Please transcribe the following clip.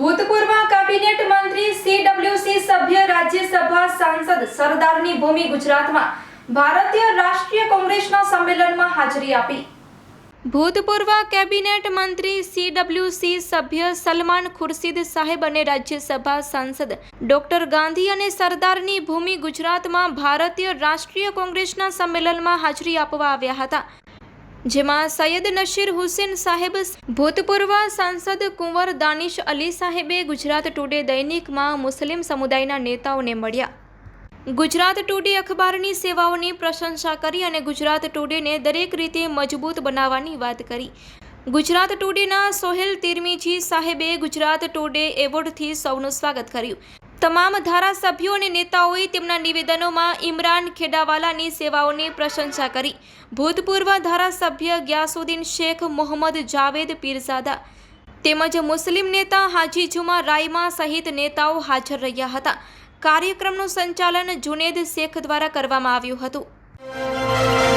ભૂતપૂર્વ કેબિનેટ મંત્રી સીડબ્લ્યુસી સભ્ય રાજ્યસભા સાંસદ સરદારની ભૂમિ ગુજરાતમાં ભારતીય રાષ્ટ્રીય કોંગ્રેસના સંમેલનમાં હાજરી આપી. ભૂતપૂર્વ કેબિનેટ મંત્રી સીડબ્લ્યુસી સભ્ય સલમાન ખુરશીદ સાહેબ અને રાજ્યસભા સાંસદ ડોક્ટર ગાંધી અને સરદારની ભૂમિ ગુજરાતમાં ભારતીય રાષ્ટ્રીય કોંગ્રેસના સંમેલનમાં હાજરી આપવા આવ્યા હતા. જેમાં સૈયદ નશીર હુસેન સાહેબ, ભૂતપૂર્વ સાંસદ કુંવર દાનિશ અલી સાહેબે ગુજરાત ટુડે દૈનિકમાં મુસ્લિમ સમુદાયના નેતાઓને મળ્યા. ગુજરાત ટુડે અખબારની સેવાઓની પ્રશંસા કરી અને ગુજરાત ટુડેને દરેક રીતે મજબૂત બનાવવાની વાત કરી. ગુજરાત ટુડેના સોહેલ તિરમીજી સાહેબે ગુજરાત ટુડે એવોર્ડથી સૌનું સ્વાગત કર્યું. તમામ ધારાસભ્યો અને નેતાઓએ તેમના નિવેદનોમાં ઇમરાન ખેડાવાલાની સેવાઓની પ્રશંસા કરી. ભૂતપૂર્વ ધારાસભ્ય ગ્યાસુદ્દીન શેખ મોહમ્મદ જાવેદ પીરઝાદા તેમજ મુસ્લિમ નેતા હાજી જુમા રાયમા સહિત નેતાઓ હાજર રહ્યા હતા. કાર્યક્રમનું સંચાલન જુનેદ શેખ દ્વારા કરવામાં આવ્યું હતું.